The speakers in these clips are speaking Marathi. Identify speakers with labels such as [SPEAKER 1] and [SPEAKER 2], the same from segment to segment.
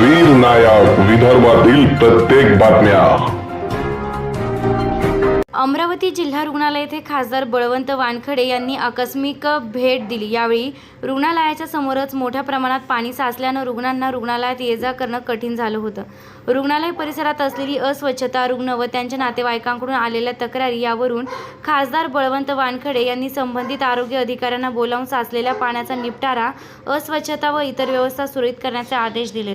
[SPEAKER 1] वीर नायक विदर्भातील प्रत्येक बातम्या.
[SPEAKER 2] अमरावती जिल्हा रुग्णालय येथे खासदार बळवंत वानखडे यांनी आकस्मिक भेट दिली. यावेळी रुग्णालयाच्या समोरच मोठ्या प्रमाणात पाणी साचल्यानं रुग्णांना रुग्णालयात ये जा करणं कठीण झालं होतं. रुग्णालय परिसरात असलेली अस्वच्छता रुग्ण व त्यांच्या नातेवाईकांकडून आलेल्या तक्रारी यावरून खासदार बळवंत वानखडे यांनी संबंधित आरोग्य अधिकाऱ्यांना बोलावून साचलेल्या पाण्याचा निपटारा अस्वच्छता व इतर व्यवस्था सुरळीत करण्याचे आदेश दिले.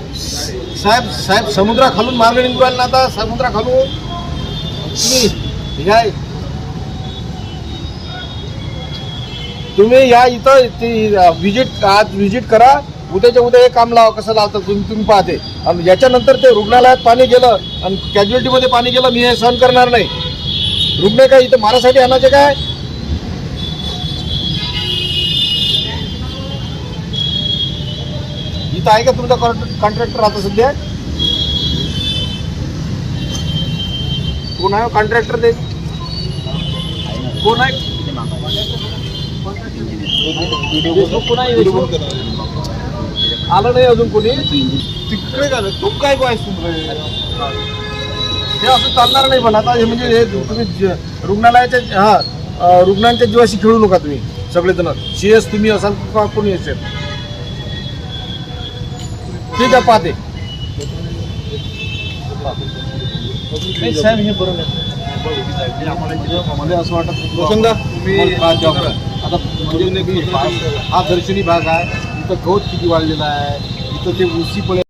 [SPEAKER 3] साहेब साहेब समुद्रा खालून मार्ग निघून ना आता समुद्रा खालून तुम्ही तुम्ही या इथं विजिट आज विजिट करा. उद्याच्या उद्या हे काम लावा कसं लावतं तुम्ही तुम्ही पाहते. आणि याच्यानंतर ते रुग्णालयात पाणी गेलं आणि कॅज्युअलिटीमध्ये पाणी गेलं मी हे सहन करणार नाही. रुग्ण काय इथं मारासाठी आणायचे काय? इथं आहे का तुमचा कॉन्ट्रॅक्टर आता सध्या? कोण आहे? कॉन्ट्रॅक्टर ते? कोण आहे? आलं नाही अजून कोणी? तिकडे का? तू काय काय हे असं चालणार नाही पण आता हे म्हणजे हे तुम्ही रुग्णालयाच्या हा रुग्णांच्या जीवाशी खेळू नका तुम्ही सगळेजण. सी एस तुम्ही असाल का कोणी असेल? ठीक आहे पाहते. नाही साहेब हे बरोबर मला असं वाटत तुम्ही आता म्हणजे हा दर्शनी भाग आहे. इथं गवत किती वाढलेला आहे? इथं ते उशी पण